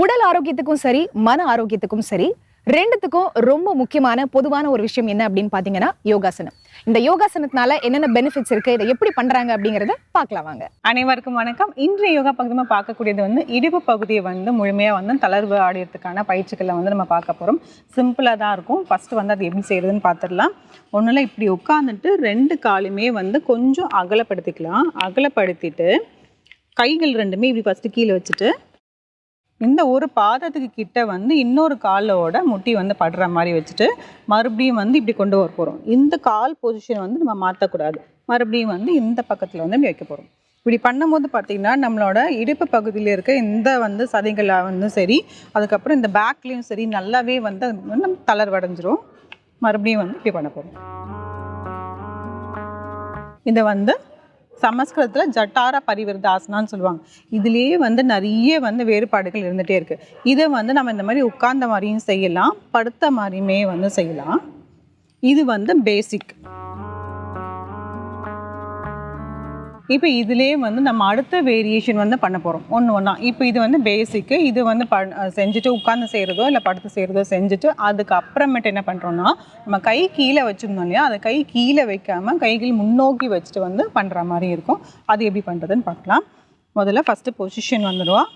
உடல் ஆரோக்கியத்துக்கும் சரி மன ஆரோக்கியத்துக்கும் சரி ரெண்டுத்துக்கும் ரொம்ப முக்கியமான பொதுவான ஒரு விஷயம் என்ன அப்படின்னு பாத்தீங்கன்னா யோகாசனம். இந்த யோகாசனத்தினால என்னென்ன பெனிஃபிட்ஸ் இருக்கு இதை எப்படி பண்றாங்க அப்படிங்கறத பார்க்கலாம் வாங்க. அனைவருக்கும் வணக்கம். இன்றைய யோகா பகுதி பார்க்கக்கூடியது வந்து இடுப்பு பகுதியை வந்து முழுமையாக வந்து தளர்வு ஆடியதுக்கான பயிற்சிகளை வந்து நம்ம பார்க்க போகிறோம் சிம்பிளாக தான் இருக்கும். ஃபர்ஸ்ட் வந்து அது எப்படி செய்கிறதுன்னு பார்த்துடலாம் ஒன்றும் இப்படி உட்காந்துட்டு ரெண்டு காலுமே வந்து கொஞ்சம் அகலப்படுத்திக்கலாம். அகலப்படுத்திட்டு கைகள் ரெண்டுமே இப்படி ஃபஸ்ட்டு கீழே வச்சுட்டு இந்த ஒரு பாதத்துக்கு கிட்ட வந்து இன்னொரு காலோட முட்டி வந்து படுற மாதிரி வச்சுட்டு மறுபடியும் வந்து இப்படி கொண்டு வர போகிறோம் இந்த கால் பொசிஷன் வந்து நம்ம மாற்றக்கூடாது மறுபடியும் வந்து இந்த பக்கத்தில் வந்து இப்படி வைக்க போகிறோம் இப்படி பண்ணும்போது பார்த்திங்கன்னா நம்மளோட இடுப்பு பகுதியில் இருக்க இந்த வந்து சதைகளாக வந்து சரி அதுக்கப்புறம் இந்த பேக்லேயும் சரி நல்லாவே வந்து வந்து நம்ம தளர்வடைஞ்சிரும். மறுபடியும் வந்து இப்படி பண்ண போகிறோம் இதை வந்து சமஸ்கிருதத்தில் ஜட்டார பரிவிரதாசனான்னு சொல்லுவாங்க. இதுலேயே வந்து நிறைய வந்து வேறுபாடுகள் இருந்துகிட்டே இருக்குது இதை வந்து நம்ம இந்த மாதிரி உட்கார்ந்த மாதிரியும் செய்யலாம் படுத்த மாதிரியுமே வந்து செய்யலாம். இது வந்து பேசிக் இப்போ இதுலேயே வந்து நம்ம அடுத்த வேரியேஷன் வந்து பண்ண போகிறோம் ஒன்று ஒன்றா இப்போ இது வந்து பேசிக்கு இது வந்து ப செஞ்சுட்டு உட்காந்து செய்கிறதோ இல்லை படுத்து செய்கிறதோ செஞ்சுட்டு அதுக்கப்புறமேட்டு என்ன பண்ணுறோன்னா நம்ம கை கீழே வச்சுருந்தோம் இல்லையா? அதை கை கீழே வைக்காமல் கைகள் முன்னோக்கி வச்சுட்டு வந்து பண்ணுற மாதிரி இருக்கும். அது எப்படி பண்ணுறதுன்னு பார்க்கலாம். முதல்ல ஃபஸ்ட்டு பொசிஷன் வந்துடுவோம்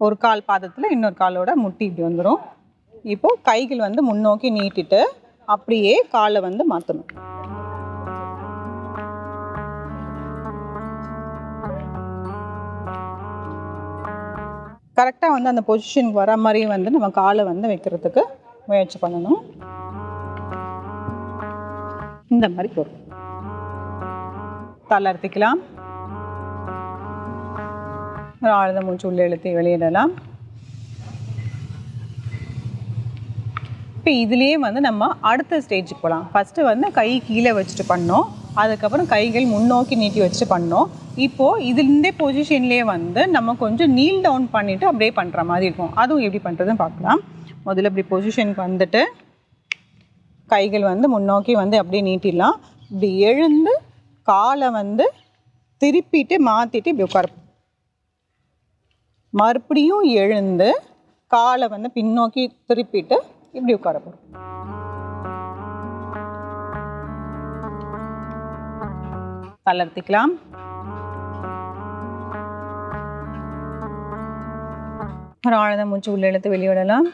ஒரு கால் பாதத்தில் இன்னொரு காலோட முட்டி இப்படி வந்துடும் இப்போது கைகள் வந்து முன்னோக்கி நீட்டிட்டு அப்படியே காலை வந்து மாற்றணும் கரெக்டாக வந்து அந்த பொசிஷனுக்கு வர மாதிரி வந்து நம்ம காலை வந்து வைக்கிறதுக்கு முயற்சி பண்ணணும். இந்த மாதிரி போடும் தளர்த்திக்கலாம் ஒரு ஆழ்ந்த மூச்சு உள்ளே இழுத்து வெளியிடலாம். இப்போ இதுலேயே வந்து நம்ம அடுத்த ஸ்டேஜுக்கு போகலாம் ஃபஸ்ட்டு வந்து கை கீழே வச்சுட்டு பண்ணோம் அதுக்கப்புறம் கைகள் முன்னோக்கி நீட்டி வச்சுட்டு பண்ணோம். இப்போது இதுலேருந்தே பொசிஷன்லேயே வந்து நம்ம கொஞ்சம் நீல் டவுன் பண்ணிவிட்டு அப்படியே பண்ணுற மாதிரி இருக்கும். அதுவும் எப்படி பண்ணுறதுன்னு பார்க்கலாம். முதல்ல இப்படி பொசிஷனுக்கு வந்துட்டு கைகள் வந்து முன்னோக்கி வந்து அப்படியே நீட்டிடலாம். இப்படி எழுந்து காலை வந்து திருப்பிட்டு மாற்றிட்டு இப்படி உட்கார மறுபடியும் எழுந்து காலை வந்து பின்னோக்கி திருப்பிட்டு இப்படி உட்கார போகிறோம் கலர்த்திக்கலாம். ஒரு ஆழத மூச்சு உள்ள இழுத்து வெளியிடலாம்.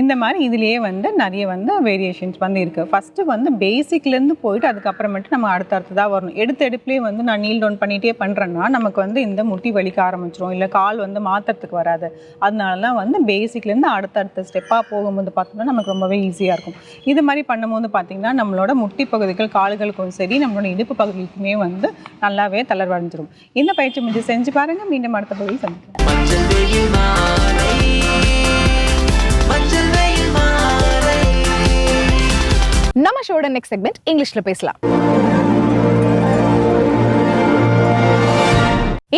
இந்த மாதிரி இதுலேயே வந்து நிறைய வந்து வேரியேஷன்ஸ் வந்து இருக்குது ஃபஸ்ட்டு வந்து பேசிக்லேருந்து போயிட்டு அதுக்கப்புறமேட்டு நம்ம அடுத்தடுத்ததாக வரணும். எடுத்த எடுப்புலேயே வந்து நான் நீல் டவுன் பண்ணிகிட்டே பண்ணுறேன்னா நமக்கு வந்து இந்த முட்டி வலிக்க ஆரம்பிச்சிரும். இல்லை கால் வந்து மாற்றுறதுக்கு வராது. அதனால தான் வந்து பேசிக்லேருந்து அடுத்தடுத்த ஸ்டெப்பாக போகும்போது பார்த்தோம்னா நமக்கு ரொம்பவே ஈஸியாக இருக்கும். இது மாதிரி பண்ணும்போது பார்த்திங்கன்னா நம்மளோட முட்டி பகுதிகள் கால்களுக்கும் சரி நம்மளோட இடுப்பு பகுதிக்குமே வந்து நல்லாவே தளர்வடைஞ்சிரும். இந்த பயிற்சி முடிஞ்சு செஞ்சு பாருங்கள் மீண்டும் அடுத்த பகுதியில் சந்திக்கலாம். நம்ம ஷோட நெக்ஸ்ட் செக்மெண்ட் இங்கிலீஷ்ல பேசலாம்.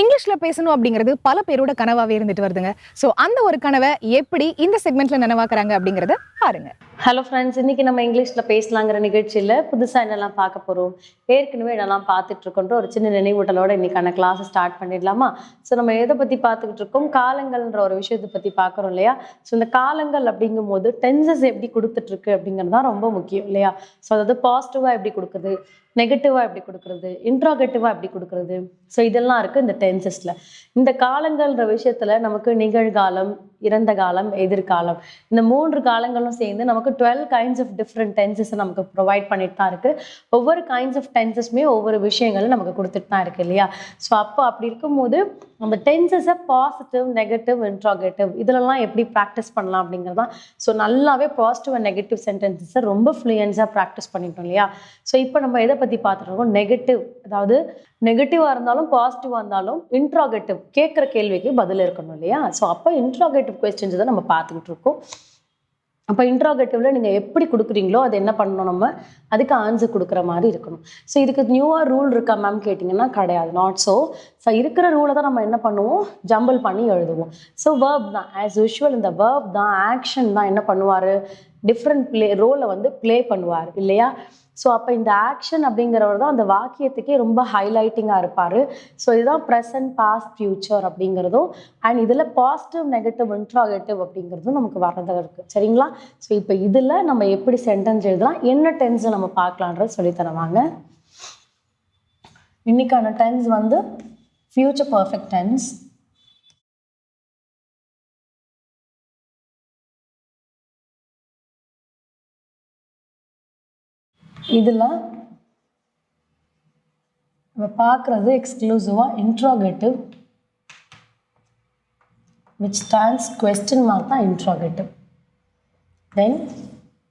இங்கிலீஷ்ல பேசணும் அப்படிங்கிறது பல பேரோட கனவாவே இருந்துட்டு வருதுங்க. சோ அந்த ஒரு கனவை எப்படி இந்த செக்மெண்ட்ல நனவாக்குறாங்க அப்படிங்கறத பாருங்க. ஹலோ ஃப்ரெண்ட்ஸ் இன்னைக்கு நம்ம இங்கிலீஷில் பேசலாங்கிற நிகழ்ச்சியில் புதுசாக என்னெல்லாம் பார்க்க போகிறோம் ஏற்கனவே என்னெல்லாம் பார்த்துட்டு இருக்கோன்ற ஒரு சின்ன நினைவூட்டலோட இன்றைக்கான கிளாஸை ஸ்டார்ட் பண்ணிடலாமா? ஸோ நம்ம எதை பற்றி பார்த்துக்கிட்டு இருக்கோம்? காலங்கள்ன்ற ஒரு விஷயத்தை பற்றி பார்க்குறோம் இல்லையா? ஸோ இந்த காலங்கள் அப்படிங்கும்போது டென்சஸ் எப்படி கொடுத்துட்ருக்கு அப்படிங்கிறது தான் ரொம்ப முக்கியம் இல்லையா? ஸோ அதாவது பாசிட்டிவாக எப்படி கொடுக்குறது? நெகட்டிவாக எப்படி கொடுக்குறது? இன்ட்ராகேட்டிவாக எப்படி கொடுக்குறது? ஸோ இதெல்லாம் இருக்குது இந்த டென்சஸில் இந்த காலங்கள்ன்ற விஷயத்தில் நமக்கு நிகழ்காலம் இறந்த காலம் எதிர்காலம். இந்த மூன்று காலங்களும் சேர்ந்து நமக்கு twelve kinds of different tenses நமக்கு ப்ரொவைட் பண்ணிட்டு தான் இருக்குது ஒவ்வொரு கைண்ட்ஸ் ஆஃப் டென்சஸ்மே ஒவ்வொரு விஷயங்களும் நமக்கு கொடுத்துட்டு தான் இருக்குது இல்லையா? ஸோ அப்போ அப்படி இருக்கும்போது நம்ம டென்சஸை பாசிட்டிவ் நெகட்டிவ் இன்ட்ராகேட்டிவ் இதிலலாம் எப்படி ப்ராக்டிஸ் பண்ணலாம் அப்படிங்கிறதான் ஸோ நல்லாவே பாசிட்டிவ் அண்ட் நெகட்டிவ் சென்டென்சஸை ரொம்ப ஃப்ளூயன்ஸாக ப்ராக்டிஸ் பண்ணிட்டோம் இல்லையா? ஸோ இப்போ நம்ம எதை பற்றி பார்த்துருக்கோம் நெகட்டிவ் அதாவது நெகட்டிவாக இருந்தாலும் பாசிட்டிவாக இருந்தாலும் இன்ட்ராகேட்டிவ் கேட்குற கேள்விக்கு பதில் இருக்கணும் இல்லையா? ஸோ அப்போ இன்ட்ராகேட்டிவ் கொஸ்டின்ஸ் தான் நம்ம பார்த்துக்கிட்டு இருக்கோம் அப்போ இன்ட்ராகேட்டிவ்ல நீங்கள் எப்படி கொடுக்குறீங்களோ அது என்ன பண்ணணும் நம்ம? அதுக்கு ஆன்சர் கொடுக்குற மாதிரி இருக்கணும். ஸோ இதுக்கு நியூவாக ரூல் இருக்கா மேம் கேட்டிங்கன்னா கிடையாது. நாட் ஸோ ஸோ இருக்கிற ரூலை தான் நம்ம என்ன பண்ணுவோம்? ஜம்பிள் பண்ணி எழுதுவோம். ஸோ வேர்ப் தான். ஆஸ் யூஷுவல் இந்த வேர்ப் தான் ஆக்ஷன் தான் என்ன பண்ணுவார்? டிஃப்ரெண்ட் ப்ளே ரோலை வந்து ப்ளே பண்ணுவார் இல்லையா? ஸோ அப்போ இந்த ஆக்ஷன் அப்படிங்கிறவர் தான் அந்த வாக்கியத்துக்கே ரொம்ப ஹைலைட்டிங்காக இருப்பார். ஸோ இதுதான் ப்ரெசன்ட் பாஸ்ட் ஃபியூச்சர் அப்படிங்கிறதும் அண்ட் இதில் பாசிட்டிவ் நெகட்டிவ் இன்ட்ராகேட்டிவ் அப்படிங்கிறதும் நமக்கு வரதாக இருக்குது சரிங்களா? ஸோ இப்போ இதில் நம்ம எப்படி சென்டென்ஸ் எழுதலாம்? என்ன டென்ஸை நம்ம பார்க்கலான்றது சொல்லித்தருவாங்க இன்றைக்கான டென்ஸ் வந்து ஃப்யூச்சர் பர்ஃபெக்ட் டென்ஸ் இதில் நம்ம பார்க்குறது எக்ஸ்க்ளூசிவாக interrogative which stands question mark தான் interrogative then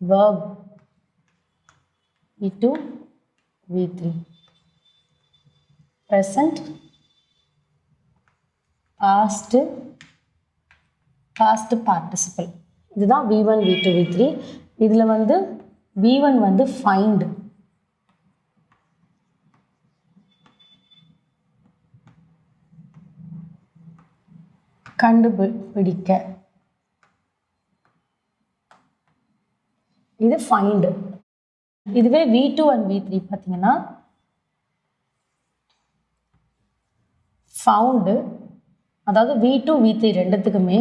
verb v2 v3 present past past participle இதுதான் v1 v2 v3 இதில் வந்து v1 வந்து ஃபைண்ட் கண்டுபிடிக்க. இது ஃபைண்டு இதுவே V two and V three பார்த்தீங்கன்னா ஃபவுண்டு அதாவது வி டூ வி த்ரீ ரெண்டுத்துக்குமே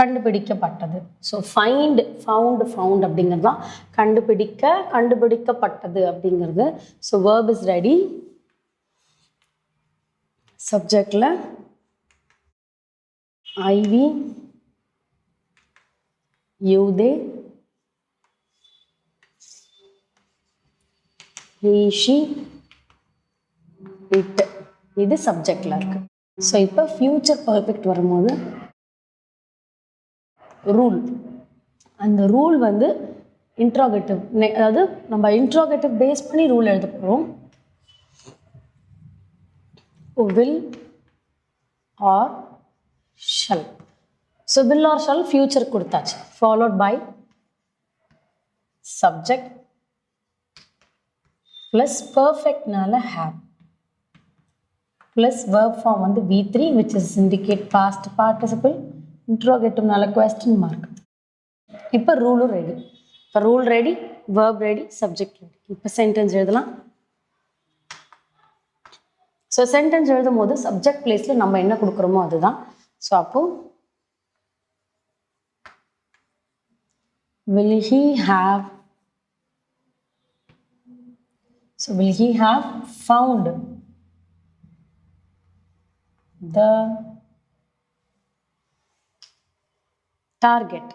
கண்டுபிடிக்கப்பட்டது. ஸோ ஃபைண்ட் ஃபவுண்ட் ஃபவுண்ட் அப்படிங்கிறது தான் கண்டுபிடிக்க கண்டுபிடிக்கப்பட்டது அப்படிங்கிறது. ஸோ வேர்ப் இஸ் ரெடி சப்ஜெக்டில் I we you they he she it இது சப்ஜெக்டில் இருக்குது ஸோ இப்போ ஃப்யூச்சர் பர்ஃபெக்ட் வரும்போது ரூல் அந்த ரூல் வந்து இன்ட்ராகேட்டிவ் அதாவது நம்ம இன்ட்ராகேட்டிவ் பேஸ் பண்ணி ரூல் எழுத போகிறோம் will or shall so will or shall future கொடுத்தாச்சு. ஃபாலோட் பை சப்ஜெக்ட் ப்ளஸ் பர்ஃபெக்ட்னால ஹேப் ப்ளஸ் ஒர்க் ஃபார்ம் வந்து V three which is indicate past participle இன்ட்ரோகேட்டிவ்னால question mark இப்போ ரூலும் ரெடி இப்போ rule ready verb ready subject ready இப்போ sentence எழுதலாம். So sentence எழுதும் போது சப்ஜெக்ட் பிளேஸில் நம்ம என்ன கொடுக்குறோமோ அதுதான். ஸோ அப்போ will he have so will he have found the target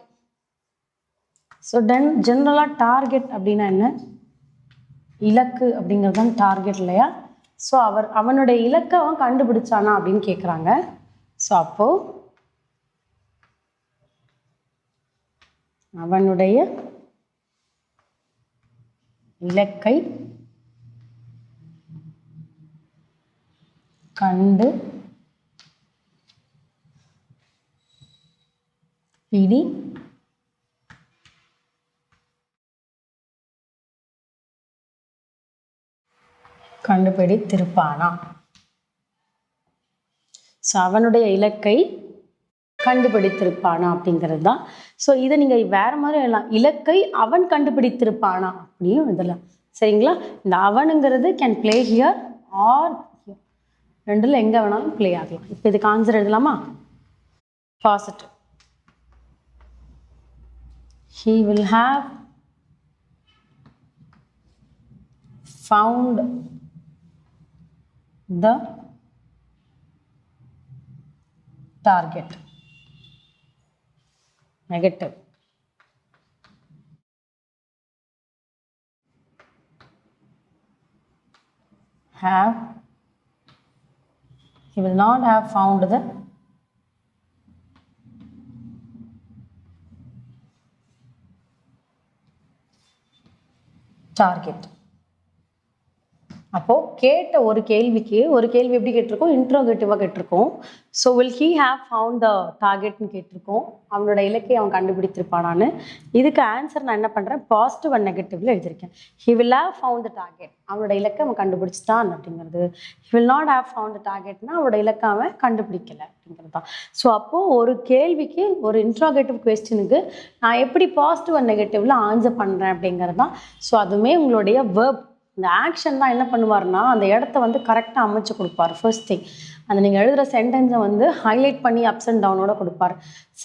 so then ஜென்ரலாக டார்கெட் அப்படின்னா என்ன? இலக்கு அப்படிங்கிறது தான் டார்கெட் இல்லையா? ஸோ அவர் அவனுடைய இலக்கை அவன் கண்டுபிடிச்சானா அப்படின்னு கேட்குறாங்க ஸோ அப்போ அவனுடைய இலக்கை கண்டு பிடி கண்டுபிடித்திருப்பானா? ஸோ அவனுடைய இலக்கை கண்டுபிடித்திருப்பானா அப்படிங்கிறது தான். ஸோ இதை நீங்கள் வேற மாதிரி எழுதலாம். இலக்கை அவன் கண்டுபிடித்திருப்பானா அப்படியும் எழுதலாம். சரிங்களா? இந்த அவனுங்கிறது கேன் ப்ளே ஹியர் ஆர் ரெண்டில் எங்கே வேணாலும் ப்ளே ஆகலாம். இப்போ இதுக்கு ஆன்சர் எழுதலாமா? Positive he will have found the target. Negative. Have he will not have found the target அப்போது கேட்ட ஒரு கேள்விக்கு ஒரு கேள்வி எப்படி கேட்டிருக்கோம்? இன்ட்ரோகேட்டிவாக கேட்டிருக்கோம். So will he have found the டார்கெட்னு கேட்டிருக்கோம். அவனோட இலக்கை அவன் கண்டுபிடித்திருப்பானான்னு. இதுக்கு ஆன்சர் நான் என்ன பண்ணுறேன் பாசிட்டிவ் அண்ட் நெகட்டிவ்ல எழுதியிருக்கேன். He will have found the target அவனோட இலக்கை அவன் கண்டுபிடிச்சிட்டான் அப்படிங்கிறது. He will not have found the டார்கெட்னா அவனோட இலக்கை அவன் கண்டுபிடிக்கல அப்படிங்கிறது தான். ஸோ அப்போது ஒரு கேள்விக்கு ஒரு இன்ட்ராகேட்டிவ் கொஸ்டினுக்கு நான் எப்படி பாசிட்டிவ் அண்ட் நெகட்டிவ்ல ஆன்சர் பண்ணுறேன் அப்படிங்கிறது தான். ஸோ அதுவுமே உங்களுடைய வேர்ப் இந்த ஆக்ஷன் தான் என்ன பண்ணுவாருன்னா அந்த இடத்த வந்து கரெக்டாக அமைச்சு கொடுப்பார். ஃபர்ஸ்ட் திங் அந்த நீங்கள் எழுதுகிற சென்டென்ஸை வந்து ஹைலைட் பண்ணி அப்ஸ் அண்ட் டவுனோட கொடுப்பார்.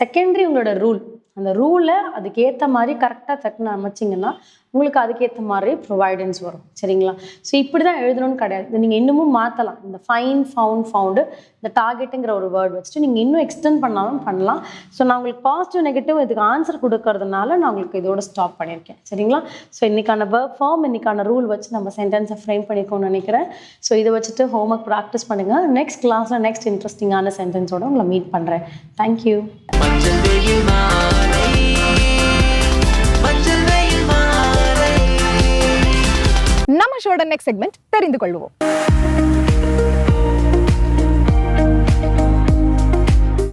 செகண்டரி உங்களோட ரூல் அந்த ரூலை அதுக்கேற்ற மாதிரி கரெக்டாக தட்டுன்னு அமைச்சிங்கன்னா உங்களுக்கு அதுக்கேற்ற மாதிரி ப்ரொவைடன்ஸ் வரும். சரிங்களா? ஸோ இப்படி தான் எழுதணும்னு கிடையாது. நீங்கள் இன்னமும் மாற்றலாம் இந்த ஃபைன் ஃபவுண்ட் ஃபவுண்டு இந்த டார்கெட்டுங்கிற ஒரு வேர்ட் வச்சுட்டு நீங்கள் இன்னும் எக்ஸ்டெண்ட் பண்ணாலும் பண்ணலாம். ஸோ நான் உங்களுக்கு பாசிட்டிவ் நெகட்டிவ் இதுக்கு ஆன்சர் கொடுக்கறதுனால நான் உங்களுக்கு இதோட ஸ்டாப் பண்ணியிருக்கேன். சரிங்களா? ஸோ இன்னைக்கான வேர்க் ஃபார்ம் இன்னைக்கான ரூல் வச்சு நம்ம சென்டென்ஸை ஃப்ரேம் பண்ணிக்கோன்னு நினைக்கிறேன். ஸோ இதை வச்சுட்டு ஹோம் ஒர்க் ப்ராக்டிஸ் பண்ணுங்கள் நெக்ஸ்ட் கிளாஸில் நெக்ஸ்ட் இன்ட்ரெஸ்டிங்கான சென்டென்ஸோட உங்களை மீட் பண்ணுறேன் தேங்க்யூ ஷோட நெக்ஸ்ட் செக்மெண்ட் தெரிந்து கொள்வோம்.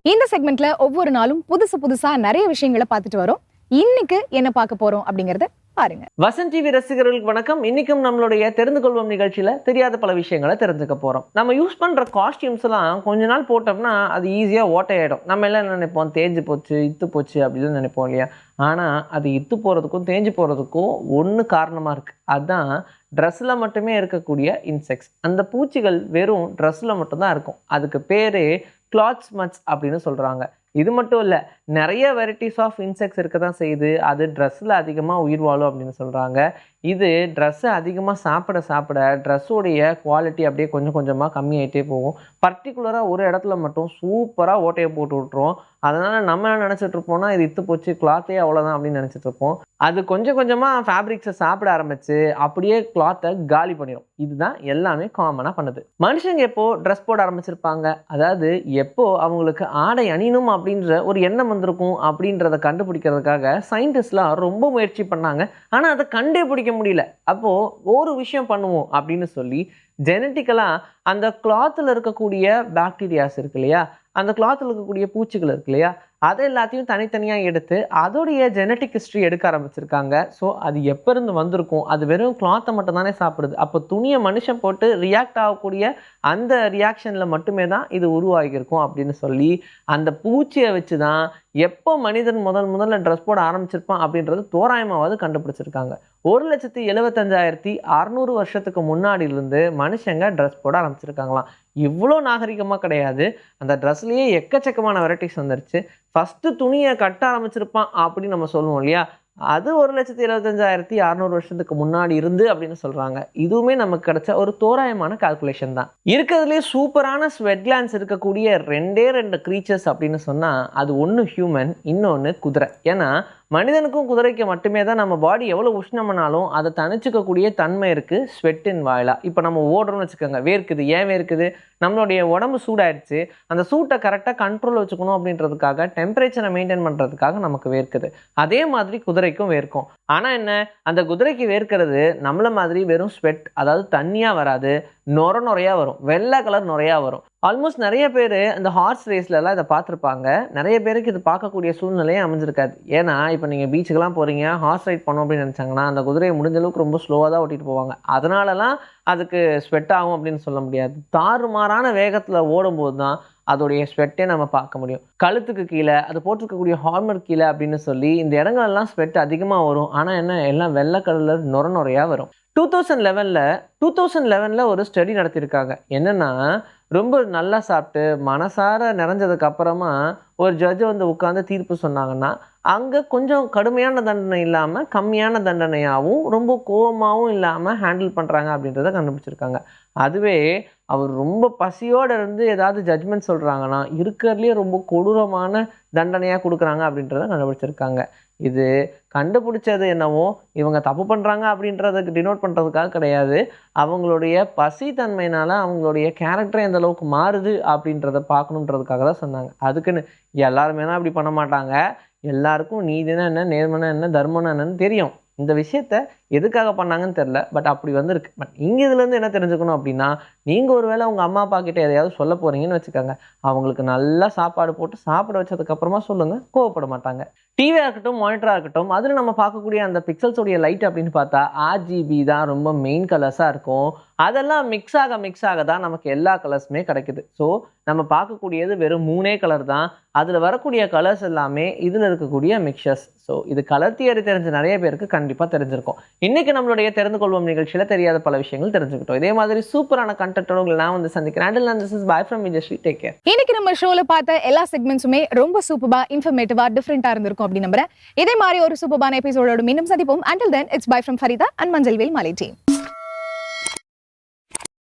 இந்த செக்மெண்ட்ல ஒவ்வொரு நாளும் புதுசு புதுசா நிறைய விஷயங்களை பார்த்துட்டு வரோம். இன்னைக்கு என்ன பார்க்க போறோம் அப்படிங்கறத பாருங்க. வசந்த் டிவி ரசிகர்களுக்கு வணக்கம். இன்னைக்கும் நம்மளுடைய தெரிந்து கொள்வோம் நிகழ்ச்சியில தெரியாத பல விஷயங்களை தெரிஞ்சுக்க போறோம். நம்ம யூஸ் பண்ற காஸ்டியூம்ஸ் எல்லாம் கொஞ்ச நாள் போட்டோம்னா அது ஈஸியா ஓட்டையாயிடும். நம்ம எல்லாம் என்ன நினைப்போம்? தேஞ்சு போச்சு இத்து போச்சு அப்படின்னு நினைப்போம் இல்லையா? ஆனா அது இத்து போறதுக்கும் தேஞ்சு போறதுக்கும் ஒன்று காரணமா இருக்கு. அதுதான் ட்ரெஸ்ஸில் மட்டுமே இருக்கக்கூடிய இன்செக்ட்ஸ் அந்த பூச்சிகள் வெறும் ட்ரெஸ்ஸில் மட்டும்தான் இருக்கும். அதுக்கு பேரு கிளாத்ஸ் மட்ஸ் அப்படின்னு சொல்கிறாங்க இது மட்டும் இல்லை நிறைய வெரைட்டிஸ் ஆஃப் இன்செக்ட்ஸ் இருக்க தான் செய்யுது. அது ட்ரெஸ்ஸில் அதிகமாக உயிர் வாழும் அப்படின்னு சொல்கிறாங்க இது ட்ரெஸ்ஸை அதிகமாக சாப்பிட சாப்பிட ட்ரெஸ்ஸோடைய குவாலிட்டி அப்படியே கொஞ்சம் கொஞ்சமாக கம்மியாகிட்டே போகும். பர்டிகுலராக ஒரு இடத்துல மட்டும் சூப்பராக ஓட்டையை போட்டு விட்ருவோம் அதனால் நம்ம என்ன நினச்சிட்ருப்போம்னா இது இத்து போச்சு கிளாத்தே அவ்வளோதான் அப்படின்னு நினச்சிட்ருப்போம் அது கொஞ்சம் கொஞ்சமாக ஃபேப்ரிக்ஸை சாப்பிட ஆரம்பித்து அப்படியே கிளாத்தை காலி பண்ணிடும் இதுதான் எல்லாமே காமனாக பண்ணுது. மனுஷங்க எப்போது ட்ரெஸ் போட ஆரம்பிச்சிருப்பாங்க? அதாவது எப்போது அவங்களுக்கு ஆடை அணியணும் அப்படின்ற ஒரு எண்ணம் வந்திருக்கும் அப்படின்றத கண்டுபிடிக்கிறதுக்காக சயின்டிஸ்ட்லாம் ரொம்ப முயற்சி பண்ணாங்க. ஆனால் அதை கண்டே பிடிக்க முடியல. அப்போது ஒரு விஷயம் பண்ணுவோம் அப்படின்னு சொல்லி ஜெனட்டிக்கலாக அந்த கிளாத்தில் இருக்கக்கூடிய பாக்டீரியாஸ் இருக்கு இல்லையா? அந்த கிளாத்தில் இருக்கக்கூடிய பூச்சிகள் இருக்கு இல்லையா? அதை எல்லாத்தையும் தனித்தனியாக எடுத்து அதோடைய ஜெனட்டிக் ஹிஸ்ட்ரி எடுக்க ஆரம்பிச்சிருக்காங்க. ஸோ அது எப்போ இருந்து வந்திருக்கும்? அது வெறும் கிளாத்தை மட்டும் தானே சாப்பிடுது. அப்போ துணியை மனுஷன் போட்டு ரியாக்ட் ஆகக்கூடிய அந்த ரியாக்ஷனில் மட்டுமே தான் இது உருவாகியிருக்கும் அப்படின்னு சொல்லி அந்த பூச்சியை வச்சு தான் எப்போ மனிதன் முதல் முதல்ல ட்ரெஸ் போட ஆரம்பிச்சிருப்பான் அப்படின்றது தோராயமாவது கண்டுபிடிச்சிருக்காங்க. ஒரு லட்சத்தி எழுபத்தஞ்சாயிரத்தி அறநூறு வருஷத்துக்கு முன்னாடியிலிருந்து மனுஷங்க ட்ரெஸ் போட ஆரம்பிச்சிருக்காங்களாம். இவ்வளோ நாகரிகமாக கிடையாது. அந்த ட்ரெஸ்லேயே எக்கச்சக்கமான வெரைட்டிஸ் வந்துருச்சு. ஃபஸ்ட்டு துணியை கட்ட ஆரம்பிச்சிருப்பான் அப்படின்னு நம்ம சொல்லுவோம் இல்லையா? அது ஒரு லட்சத்தி எழுபத்தஞ்சாயிரத்தி அறநூறு வருஷத்துக்கு முன்னாடி இருந்து அப்படின்னு சொல்கிறாங்க இதுவுமே நமக்கு கிடைச்ச ஒரு தோராயமான கால்குலேஷன் தான். இருக்கிறதுலே சூப்பரான ஸ்வெட் இருக்கக்கூடிய ரெண்டே ரெண்டு க்ரீச்சர்ஸ் அப்படின்னு சொன்னால் அது ஒன்று ஹியூமன் இன்னொன்று குதிரை. ஏன்னா மனிதனுக்கும் குதிரைக்கு மட்டுமே தான் நம்ம பாடி எவ்வளோ உஷ்ணம்னாலும் அதை தணிச்சிக்கக்கூடிய தன்மை இருக்குது ஸ்வெட்டின் வாயிலாக இப்போ நம்ம ஓடுறோம்னு வச்சுக்கோங்க வேர்க்குது. ஏன் வேர்க்குது? நம்மளுடைய உடம்பு சூடாயிடுச்சு. அந்த சூட்டை கரெக்டாக கண்ட்ரோல் வச்சுக்கணும் அப்படின்றதுக்காக டெம்பரேச்சரை மெயின்டைன் பண்ணுறதுக்காக நமக்கு வேர்க்குது. அதே மாதிரி குதிரைக்கும் வேர்க்கும். ஆனால் என்ன அந்த குதிரைக்கு வேர்க்கிறது நம்மளை மாதிரி வெறும் ஸ்வெட் அதாவது தண்ணியாக வராது நொர நுறையா வரும் வெள்ளை கலர் நுறையா வரும். ஆல்மோஸ்ட் நிறைய பேர் இந்த ஹார்ஸ் ரேஸ்லலாம் இதை பார்த்துருப்பாங்க. நிறைய பேருக்கு இது பார்க்கக்கூடிய சூழ்நிலையே அமைஞ்சிருக்காது. ஏன்னா இப்போ நீங்கள் பீச்சுக்கெலாம் போகிறீங்க ஹார்ஸ் ரைட் பண்ணோம் அப்படின்னு நினச்சாங்கன்னா அந்த குதிரையை முடிஞ்ச அளவுக்கு ரொம்ப ஸ்லோவாக தான் ஓட்டிகிட்டு போவாங்க. அதனாலலாம் அதுக்கு ஸ்வெட் ஆகும் அப்படின்னு சொல்ல முடியாது. தாறுமாறான வேகத்தில் ஓடும்போது தான் அதோடைய ஸ்வெட்டே நம்ம பார்க்க முடியும். கழுத்துக்கு கீழே அது போட்டிருக்கக்கூடிய ஹார்மர் கீழே அப்படின்னு சொல்லி இந்த இடங்கள்லாம் ஸ்வெட் அதிகமாக வரும். ஆனால் என்ன எல்லாம் வெள்ளை நுர நுறையாக வரும். டூ தௌசண்ட் லெவனில் டூ தௌசண்ட் லெவனில் ஒரு ஸ்டடி நடத்தியிருக்காங்க. என்னென்னா ரொம்ப நல்லா சாப்பிட்டு மனசார நிறைஞ்சதுக்கப்புறமா ஒரு ஜட்ஜ் வந்து உட்காந்து தீர்ப்பு சொன்னாங்கன்னா அங்கே கொஞ்சம் கடுமையான தண்டனை இல்லாமல் கம்மியான தண்டனையாகவும் ரொம்ப கோவமாகவும் இல்லாமல் ஹேண்டில் பண்ணுறாங்க அப்படின்றத கண்டுபிடிச்சிருக்காங்க. அதுவே அவர் ரொம்ப பசியோடு இருந்து ஏதாவது ஜட்ஜ்மெண்ட் சொல்கிறாங்கன்னா இருக்கிறதுலே ரொம்ப கொடூரமான தண்டனையாக கொடுக்குறாங்க அப்படின்றத கண்டுபிடிச்சிருக்காங்க. இது கண்டுபிடிச்சது என்னவோ இவங்க தப்பு பண்ணுறாங்க அப்படின்றதுக்கு டினோட் பண்ணுறதுக்காக கிடையாது. அவங்களுடைய பசி தன்மையினால் அவங்களுடைய கேரக்டர் எந்த அளவுக்கு மாறுது அப்படின்றத பார்க்கணுன்றதுக்காக தான் சொன்னாங்க. அதுக்குன்னு எல்லாருமேலாம் அப்படி பண்ண மாட்டாங்க. எல்லாருக்கும் நீதினா என்ன நேர்மனா என்ன தர்மம்னா என்னன்னு தெரியும். இந்த விஷயத்த எதுக்காக பண்ணாங்கன்னு தெரில பட் அப்படி வந்திருக்கு. பட் இங்கே இதுலேருந்து என்ன தெரிஞ்சுக்கணும் அப்படின்னா நீங்கள் ஒருவேளை உங்கள் அம்மா அப்பா கிட்ட எதையாவது சொல்ல போகிறீங்கன்னு வச்சுக்கோங்க. அவங்களுக்கு நல்லா சாப்பாடு போட்டு சாப்பிட வச்சதுக்கப்புறமா சொல்லுங்கள் கோவப்பட மாட்டாங்க. டிவியாக இருக்கட்டும் மானிட்டராக இருக்கட்டும் அதில் நம்ம பார்க்கக்கூடிய அந்த பிக்சல்ஸோடைய லைட் அப்படின்னு பார்த்தா ஆர்ஜிபி தான் ரொம்ப மெயின் கலர்ஸாக இருக்கும். அதெல்லாம் மிக்ஸ் ஆக மிக்ஸ் ஆக தான் நமக்கு எல்லா கலர்ஸுமே கிடைக்குது. ஸோ நம்ம பார்க்கக்கூடியது வெறும் மூணே கலர் தான். அதில் வரக்கூடிய கலர்ஸ் எல்லாமே இதில் இருக்கக்கூடிய மிக்சர்ஸ் ஸோ இது கலர் தியரி தெரிஞ்ச நிறைய பேருக்கு கண்டிப்பாக தெரிஞ்சிருக்கும். இன்னைக்கு நம்மளுடைய தெரிந்து கொள்வோம் நிகழ்ச்சியில் தெரியாத பல விஷயங்கள் தெரிஞ்சுக்கிட்டோம். இதே மாதிரி சூப்பரான கண்டென்ட்டோட உங்களை நான் வந்து சந்திக்கிறேன். அண்ட் நான் this is bye from Vijayasri take care இன்னைக்கு நம்ம ஷோல பார்த்த எல்லா செக்மெண்ட்ஸுமே ரொம்ப சூப்பராக இன்ஃபர்மேட்டிவாக டிஃப்ரெண்ட்டாக இருந்திருக்கும் அப்படின்னு நம்புறேன். இதே மாதிரி ஒரு சூப்பரான எபிசோடோட மீண்டும் சந்திப்போம். Until then it's bye from Farida and Manjalvel Malai team